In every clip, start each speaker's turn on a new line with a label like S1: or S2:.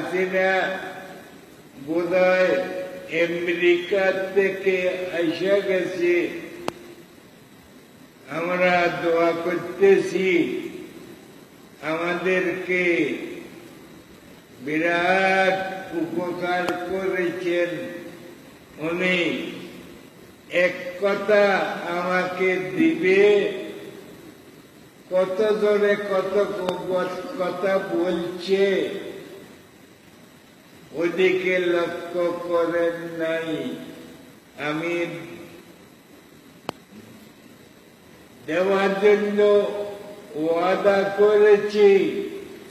S1: হাসিনা বোধহয় আমেরিকা থেকে এসে গেছে। আমরা দোয়া করতেছি আমাদেরকে বিরাট উপকার করেছেন। উনি এক কথা আমাকে দিবে, কত জনে কত কথা বলছে। ওদিকে লক্ষ্য করেন নাই আমি দেওয়ার জন্য ওয়াদা করেছি,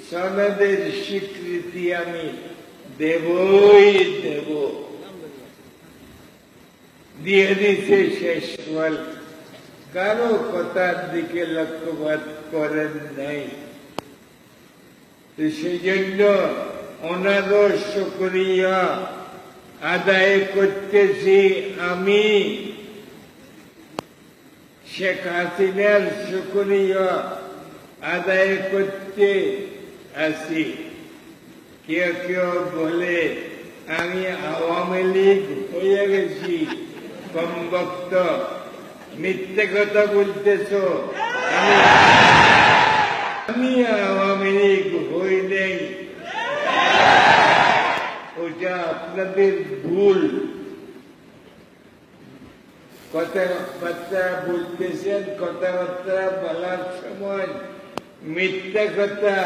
S1: সনদের স্বীকৃতি আমি দেবই দেব। দিয়ে দিছে শেষ ফল কারও কথার দিকে লক্ষ্যপাত করেন নাই। তো সেই জন্য অনাদর শুক্রিয়া আদায় করতেছি আমি। শেখ হাসিনার শুক্রিয়া আদায় করতে আসি কেউ কেউ বলে, আমি আওয়ামী লীগ হয়ে গেছি কম বক্ত মিথ্যে কথা বলতেছ। আমি আওয়ামী লীগ হই নেই ওটা আপনাদের ভুল। কথাবার্তা বলতেছেন, কথাবার্তা বলার সময় মিথ্যা কথা,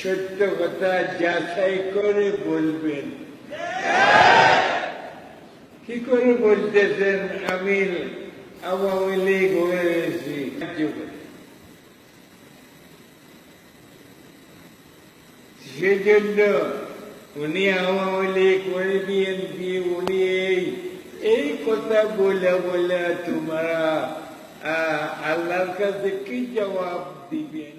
S1: সত্য কথা যাচাই করে বলবেন। কি করে বলতেছেন? আমি আওয়ামী লীগ হয়ে গেছি। সেজন্য উনি আওয়ামী লীগ ওই বিএনপি উনি এই এই কথা বলে বলে তোমরা আল্লাহর কাছে কি জবাব দিবেন?